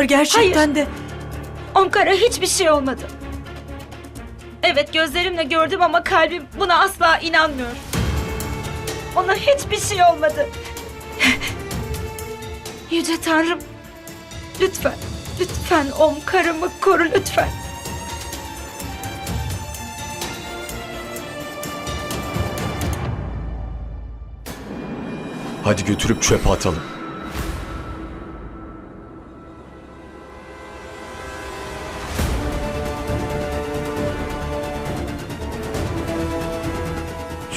var gerçekten Hayır. de. Omkar'a hiçbir şey olmadı. Evet gözlerimle gördüm ama kalbim buna asla inanmıyor. Ona hiçbir şey olmadı. Yüce Tanrım. Lütfen, lütfen Omkar'ımı koru lütfen. Hadi götürüp çöpe atalım.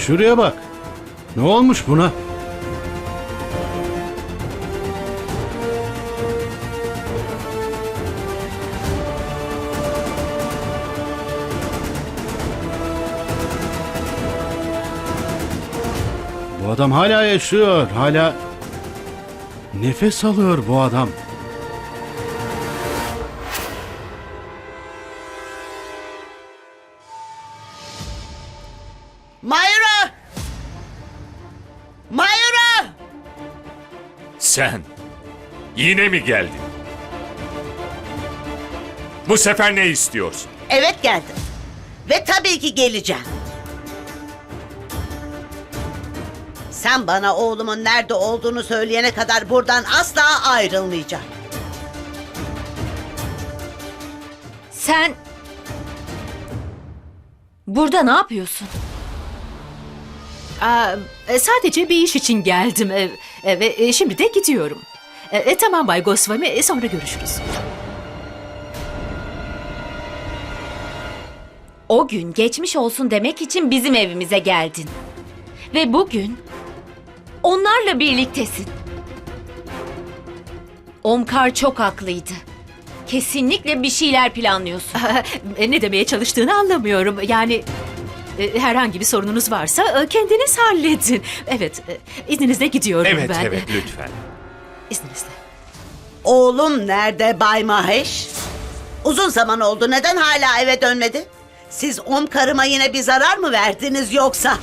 Şuraya bak. Ne olmuş buna? Bu adam hala yaşıyor. Hala nefes alıyor bu adam. Sen yine mi geldin? Bu sefer ne istiyorsun? Evet geldim. Ve tabii ki geleceğim. Sen bana oğlumun nerede olduğunu söyleyene kadar buradan asla ayrılmayacağım. Sen... Burada ne yapıyorsun? Aa, e, sadece bir iş için geldim e, e, ve e, şimdi de gidiyorum. E, e, tamam Bay Goswami e, sonra görüşürüz. O gün geçmiş olsun demek için bizim evimize geldin. Ve bugün onlarla birliktesin. Omkar çok haklıydı. Kesinlikle bir şeyler planlıyorsun. E, ne demeye çalıştığını anlamıyorum. Yani e, herhangi bir sorununuz varsa e, kendiniz halledin. Evet, e, izninizle gidiyorum Evet ben. evet lütfen. İzninizle. Oğlum nerede Bay Mahesh? Uzun zaman oldu. Neden hala eve dönmedi? Siz Omkar'ıma yine bir zarar mı verdiniz yoksa?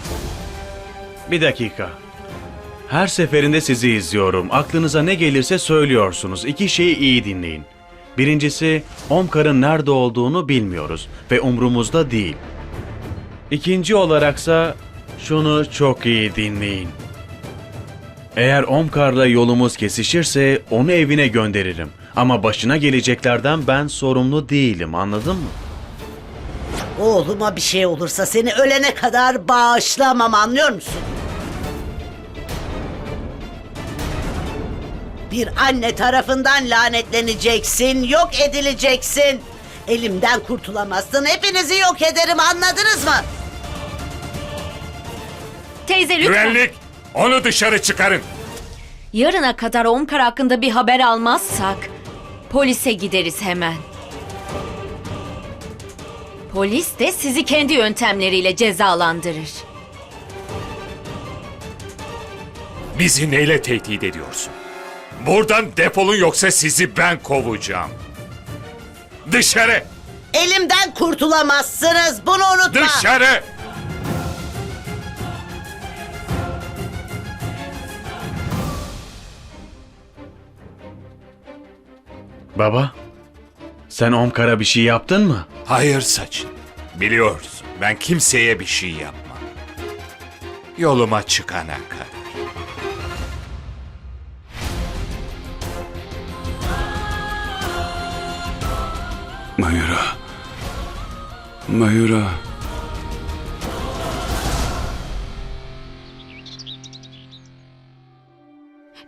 Bir dakika. Her seferinde sizi izliyorum. Aklınıza ne gelirse söylüyorsunuz. İki şeyi iyi dinleyin. Birincisi, Omkar'ın nerede olduğunu bilmiyoruz ve umrumuzda değil. İkinci olaraksa şunu çok iyi dinleyin. Eğer Omkar'la yolumuz kesişirse onu evine gönderirim. Ama başına geleceklerden ben sorumlu değilim anladın mı? Oğluma bir şey olursa seni ölene kadar bağışlamam anlıyor musun? Bir anne tarafından lanetleneceksin, yok edileceksin. Elimden kurtulamazsın. Hepinizi yok ederim anladınız mı? Teyze lütfen. Güvenlik onu dışarı çıkarın. Yarına kadar Omkar hakkında bir haber almazsak polise gideriz hemen. Polis de sizi kendi yöntemleriyle cezalandırır. Bizi neyle tehdit ediyorsun? Buradan defolun yoksa sizi ben kovacağım. Dışarı! Elimden kurtulamazsınız. Bunu unutma. Dışarı! Baba, sen Omkar'a bir şey yaptın mı? Hayır saçın. Biliyorsun ben kimseye bir şey yapmam. Yoluma çıkana kadar. Mayura. Mayura.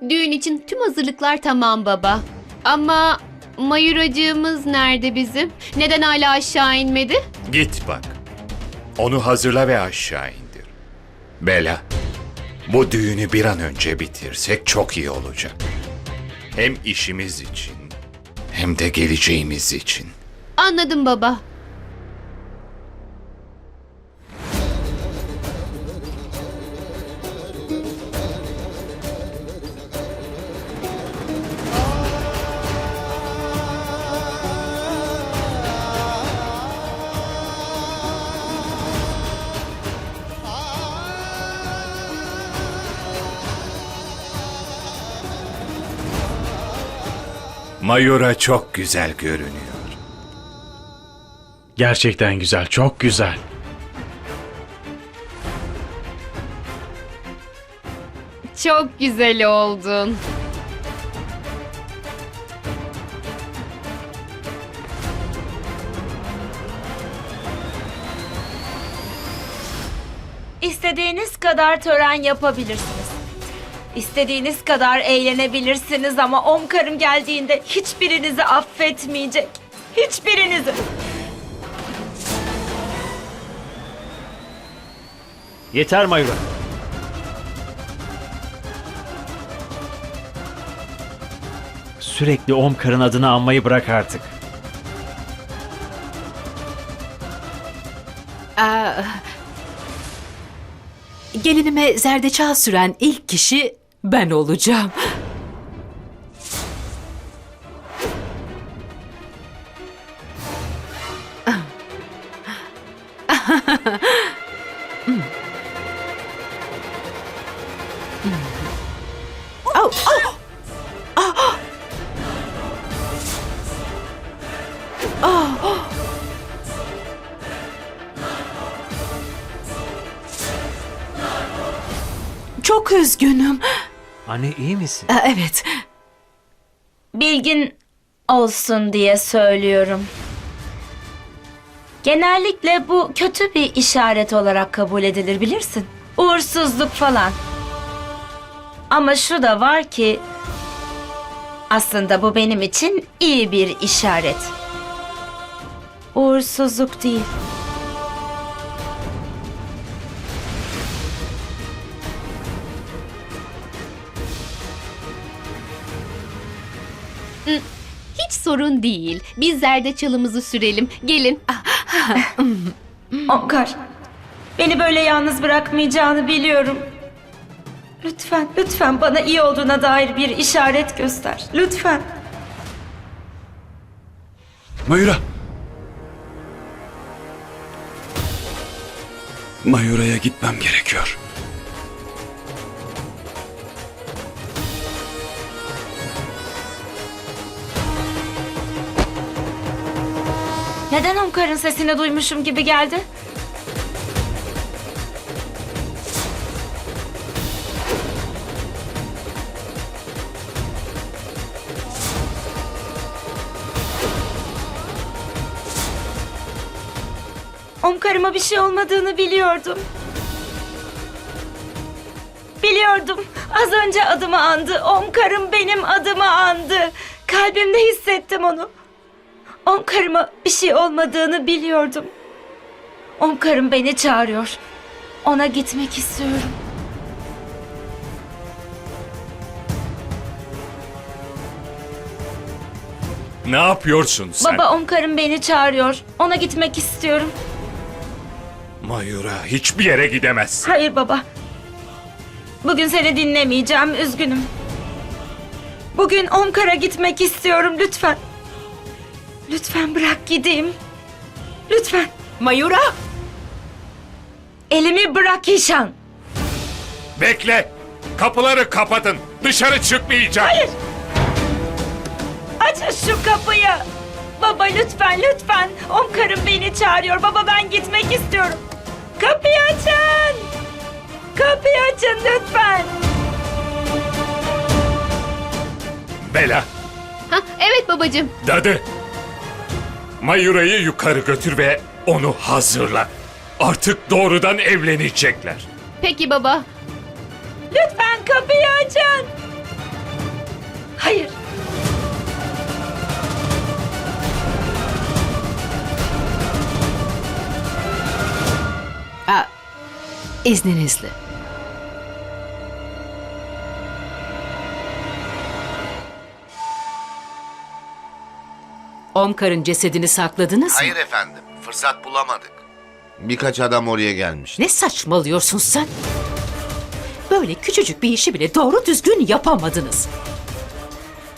Düğün için tüm hazırlıklar tamam baba. Ama Mayuracığımız nerede bizim? Neden hala aşağı inmedi? Git bak. Onu hazırla ve aşağı indir. Bela, bu düğünü bir an önce bitirsek çok iyi olacak. Hem işimiz için hem de geleceğimiz için. Anladım baba. Mayura çok güzel görünüyor. Gerçekten güzel, çok güzel. Çok güzel oldun. İstediğiniz kadar tören yapabilirsiniz. İstediğiniz kadar eğlenebilirsiniz ama Omkar'ım geldiğinde hiçbirinizi affetmeyecek. Hiçbirinizi. Yeter Mayura. Sürekli Omkar'ın adını anmayı bırak artık. Aa, gelinime zerdeçal süren ilk kişi ben olacağım. Au! Ah! Ah! Çok üzgünüm. Anne iyi misin? Evet. Bilgin olsun diye söylüyorum. Genellikle bu kötü bir işaret olarak kabul edilir bilirsin. Uğursuzluk falan. Ama şu da var ki aslında bu benim için iyi bir işaret. Uğursuzluk değil. Hiç sorun değil. Biz zerdeçalımızı sürelim. Gelin. Omkar, beni böyle yalnız bırakmayacağını biliyorum. Lütfen, lütfen bana iyi olduğuna dair bir işaret göster. Lütfen. Mayura. Mayura'ya gitmem gerekiyor. Neden Omkar'ın sesini duymuşum gibi geldi? Omkar'ıma bir şey olmadığını biliyordum. Biliyordum. Az önce adımı andı. Omkar'ım benim adımı andı. Kalbimde hissettim onu. Omkar'ıma bir şey olmadığını biliyordum. Omkar'ım beni çağırıyor. Ona gitmek istiyorum. Ne yapıyorsun sen? Baba Omkar'ım beni çağırıyor. Ona gitmek istiyorum. Mayura hiçbir yere gidemezsin. Hayır baba. Bugün seni dinlemeyeceğim. Üzgünüm. Bugün Omkar'a gitmek istiyorum lütfen. Lütfen bırak gideyim. Lütfen. Mayura! Elimi bırak İşan. Bekle. Kapıları kapatın. Dışarı çıkmayacağım. Hayır. Aç şu kapıyı. Baba lütfen lütfen. Omkar'ım beni çağırıyor. Baba ben gitmek istiyorum. Kapıyı açın. Kapıyı açın lütfen. Bela, Ha, evet babacığım. dadı. Mayura'yı yukarı götür ve onu hazırla. Artık doğrudan evlenecekler. Peki baba. Lütfen kapıyı açın. Hayır. Aa, izninizle. Omkar'ın cesedini sakladınız mı? Hayır efendim, fırsat bulamadık. Birkaç adam oraya gelmiş. Ne saçmalıyorsun sen? Böyle küçücük bir işi bile doğru düzgün yapamadınız.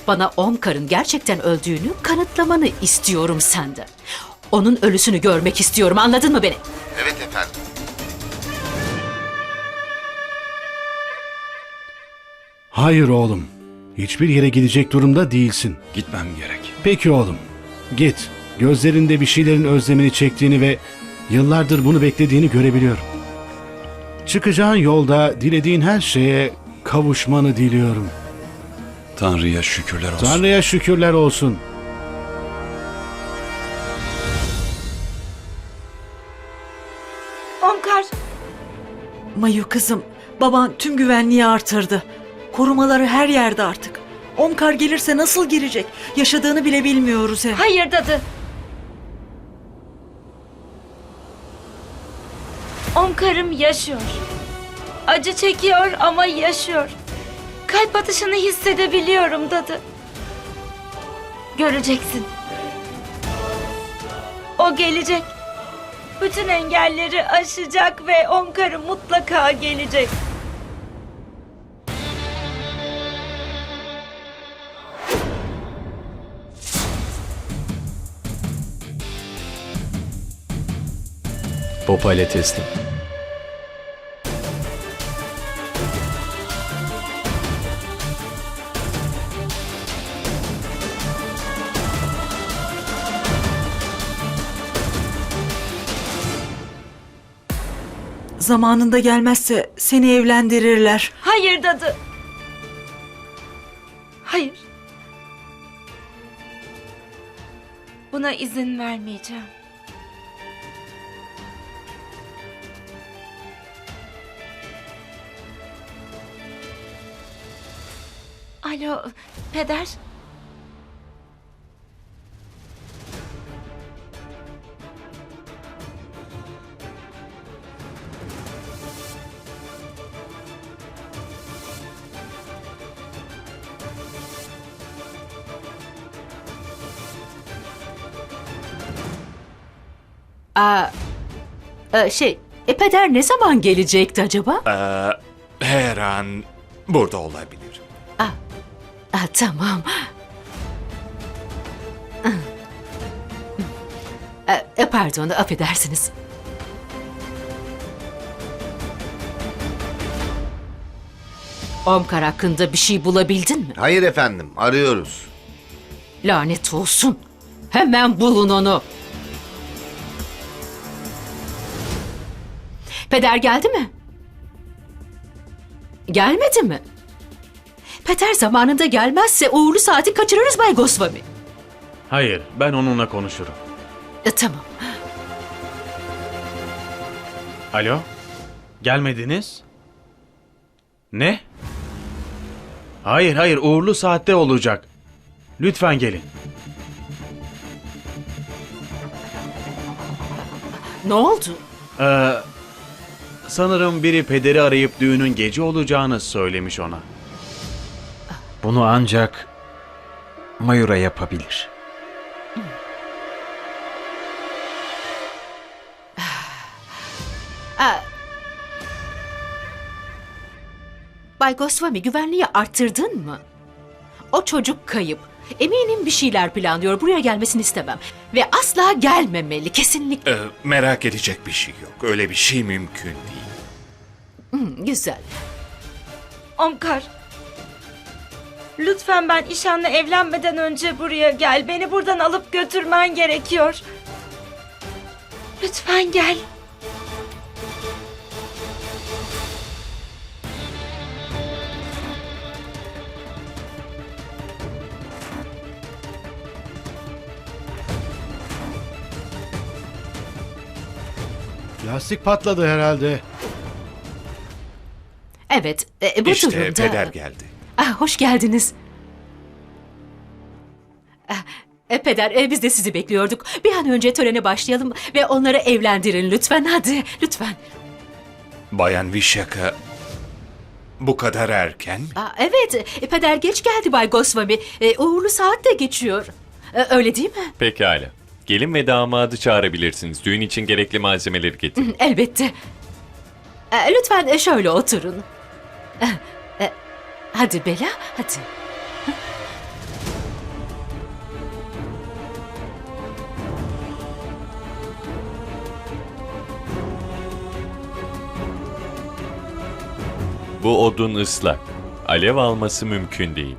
Bana Omkar'ın gerçekten öldüğünü kanıtlamanı istiyorum senden. Onun ölüsünü görmek istiyorum anladın mı beni? Evet efendim. Hayır oğlum. Hiçbir yere gidecek durumda değilsin. Gitmem gerek. Peki oğlum, git. Gözlerinde bir şeylerin özlemini çektiğini ve yıllardır bunu beklediğini görebiliyorum. Çıkacağın yolda dilediğin her şeye kavuşmanı diliyorum. Tanrı'ya şükürler olsun. Tanrı'ya şükürler olsun. Omkar, Mayu kızım, baban tüm güvenliği artırdı. Korumaları her yerde artık. Omkar gelirse nasıl girecek? Yaşadığını bile bilmiyoruz hem. hayır dadı. Omkarım yaşıyor. Acı çekiyor ama yaşıyor. Kalp atışını hissedebiliyorum dadı. Göreceksin. O gelecek. Bütün engelleri aşacak ve Omkarım mutlaka gelecek. Bhopal'e teslim. Zamanında gelmezse seni evlendirirler. Hayır dadı. Hayır. Buna izin vermeyeceğim. Alo, peder. Aa, e, şey, e, peder ne zaman gelecekti acaba? Ee, her an burada olabilir. Tamam. E, pardon, affedersiniz. Omkar hakkında bir şey bulabildin mi? Hayır efendim, arıyoruz. Lanet olsun. Hemen bulun onu. Peder geldi mi? Gelmedi mi? Peder zamanında gelmezse uğurlu saati kaçırırız Bay Goswami. Hayır, ben onunla konuşurum. E, tamam. Alo? Gelmediniz? Ne? Hayır, hayır, uğurlu saatte olacak. Lütfen gelin. Ne oldu? Ee, sanırım biri pederi arayıp düğünün gece olacağını söylemiş ona. Bunu ancak Mayura yapabilir. Bay Goswami güvenliği arttırdın mı? O çocuk kayıp. Eminim bir şeyler planlıyor. Buraya gelmesini istemem. Ve asla gelmemeli kesinlikle. Ee, merak edecek bir şey yok. Öyle bir şey mümkün değil. Hı, güzel. Omkar. Lütfen ben İşan'la evlenmeden önce buraya gel. Beni buradan alıp götürmen gerekiyor. Lütfen gel. Lastik patladı herhalde. Evet, e, bu işte durumda... peder geldi. Ah, hoş geldiniz. Ah, e, peder, e, biz de sizi bekliyorduk. Bir an önce törene başlayalım ve onları evlendirin lütfen. Hadi, lütfen. Bayan Vişaka bu kadar erken mi? Aa, evet, e, peder geç geldi Bay Goswami. E, uğurlu saat de geçiyor. E, öyle değil mi? Pekala. Gelin ve damadı çağırabilirsiniz. Düğün için gerekli malzemeleri getirin. Elbette. E, lütfen e, şöyle oturun. Hadi Bela, hadi. Bu odun ıslak. alev alması mümkün değil.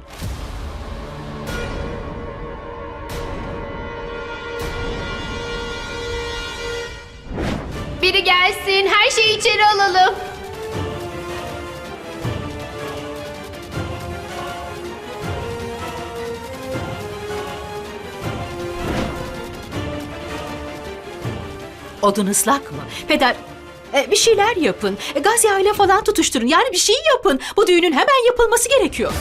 Odun ıslak mı? Peder e, bir şeyler yapın. E, gaz yağıyla falan tutuşturun. Yani bir şey yapın. Bu düğünün hemen yapılması gerekiyor.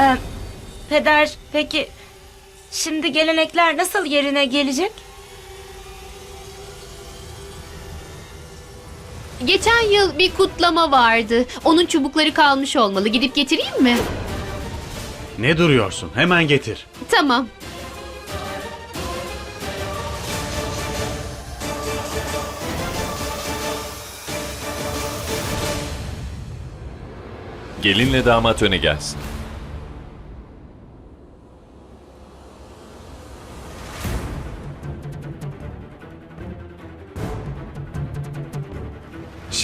Ee, peder peki şimdi gelenekler nasıl yerine gelecek? Geçen yıl bir kutlama vardı. Onun çubukları kalmış olmalı. Gidip getireyim mi? Ne duruyorsun? Hemen getir. Tamam. Gelinle damat öne gelsin.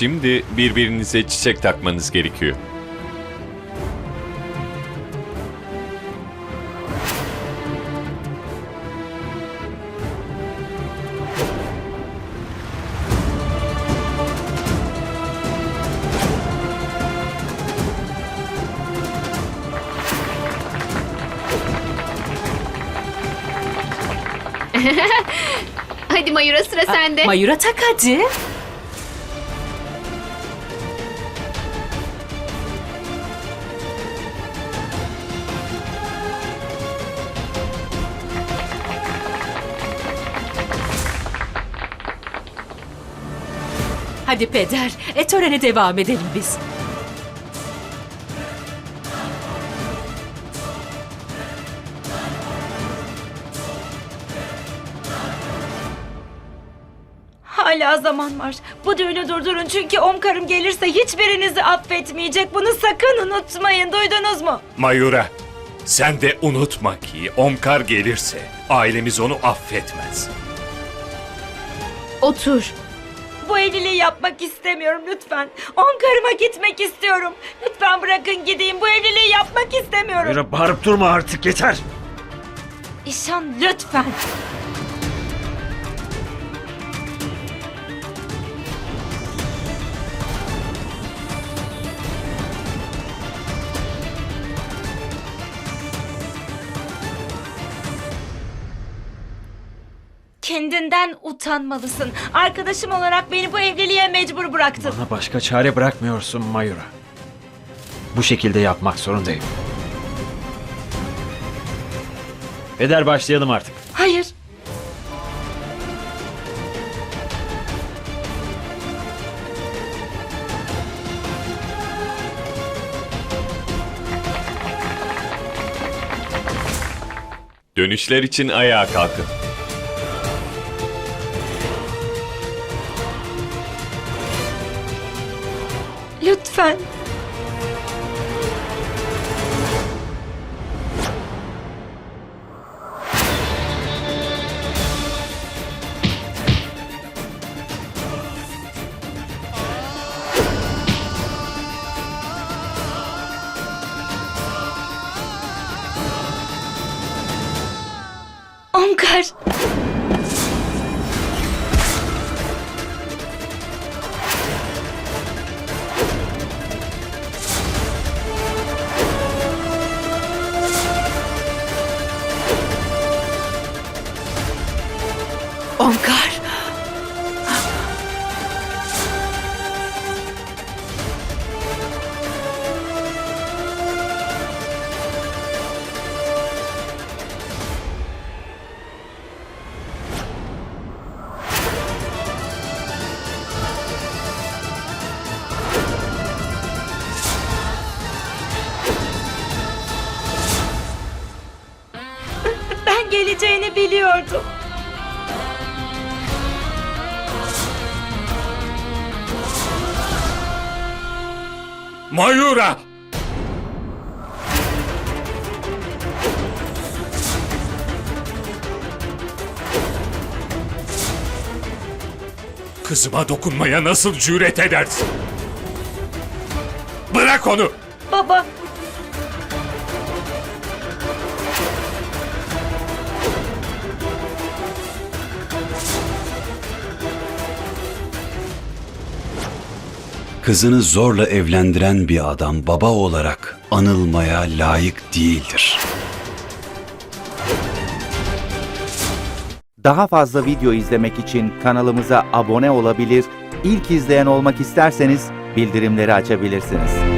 Şimdi birbirinize çiçek takmanız gerekiyor. Hadi Mayura sıra sende. Mayura tak hadi. Hadi peder, e, törene devam edelim biz. Hala zaman var. Bu düğünü durdurun çünkü Omkar'ım gelirse hiçbirinizi affetmeyecek. Bunu sakın unutmayın. Duydunuz mu? Mayura, sen de unutma ki Omkar gelirse ailemiz onu affetmez. Otur. Bu evliliği yapmak istemiyorum lütfen. Omkar'ıma gitmek istiyorum. Lütfen bırakın gideyim. Bu evliliği yapmak istemiyorum. Mayura bağırıp durma artık yeter. İşan lütfen. Kendinden utanmalısın. Arkadaşım olarak beni bu evliliğe mecbur bıraktın. Bana başka çare bırakmıyorsun Mayura. Bu şekilde yapmak zorundayım. Peder başlayalım artık. Hayır. Dönüşler için ayağa kalkın. Lütfen. Mayura! Kızıma dokunmaya nasıl cüret edersin? Bırak onu! Baba, Kızını zorla evlendiren bir adam baba olarak anılmaya layık değildir. Daha fazla video izlemek için kanalımıza abone olabilir, ilk izleyen olmak isterseniz bildirimleri açabilirsiniz.